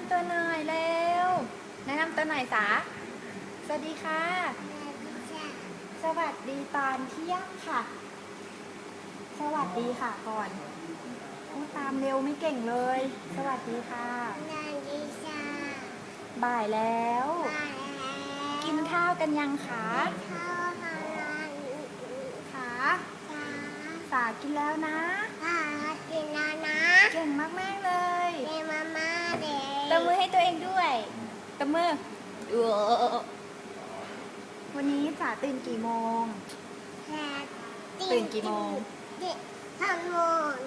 ำตัวหน่อยเร็วแนะนำตัวหน่อยสาสวัสดีค่ะ สวัสดีตอนเที่ยงค่ะ สวัสดีค่ะก่อนพูดตามเร็วไม่เก่งเลย สวัสดีค่ะ บ่ายแล้ว กินข้าวกันยังคะคะสากินแล้วนะ เก่งมากๆเลย ตบมือให้ตัวเองด้วยตบมือเออวันนี้สาตื่นกี่โมง ตื่นกี่โมง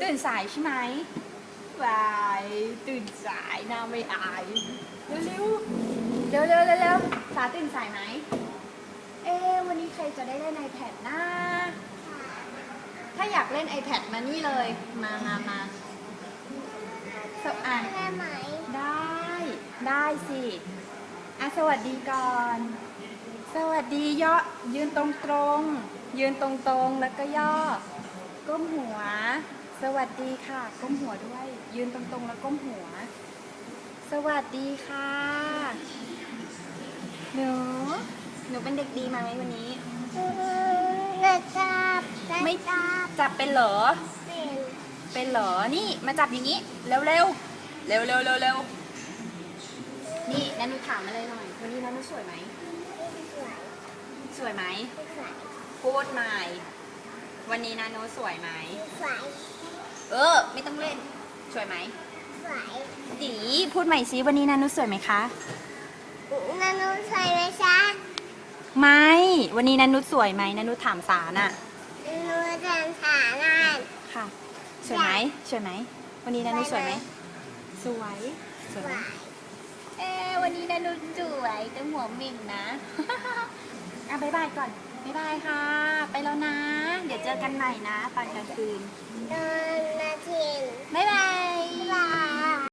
ตื่นสายใช่ไหมวายตื่นสายน่าไม่อายเร็วๆเร็วเร็วเร็วเร็วสาตื่นสายไหมเอ๊ะวันนี้ใครจะได้เล่น iPad นะถ้าอยากเล่น iPad มานี่เลย มามามาสวอะได้ ได้สิอะสวัสดีก่อน สวัสดีย่อยืนตรงตรงๆยืนตรงตรงๆแล้วก็ย่อ ก้มหัว สวัสดีค่ะ ก้มหัวด้วย ยืนตรงตรงๆแล้วก้มหัว สวัสดีค่ะ หนู หนูเป็นเด็กดีไหมวันนี้ไม่จับเป็นเหรอเป็นเหรอ นี่มาจับอย่างนี้ เร็วเร็วเร็วเร็วเร็วเร็ว นี่นันนูถามอะไรหน่อยวันนี้นันนูสวยไหม สวยไหมพูดใหม่ วันนี้นาโนสวยไหมเออ ไม่ต้องเล่น สวยไหมดีพูดใหม่สิวันนี้นาโนสวยไหมคะ นานุใส่ไหมจ๊ะไม่ วันนี้นานุสวยไหมนานุถามสาน่ะ นานุเดินฐานนั่นค่ะ สวยไหม สวยไหม วันนี้นานุสวยไหม สวย สวยไหมเอ๊ะวั นนี้นานุสวยแต่หัวหม่งนะ อะบายบายก่อนบายบายค่ะ ไปแล้วนะ เดี๋ยวเจอกันใหม่นะ ตอนกลางคืน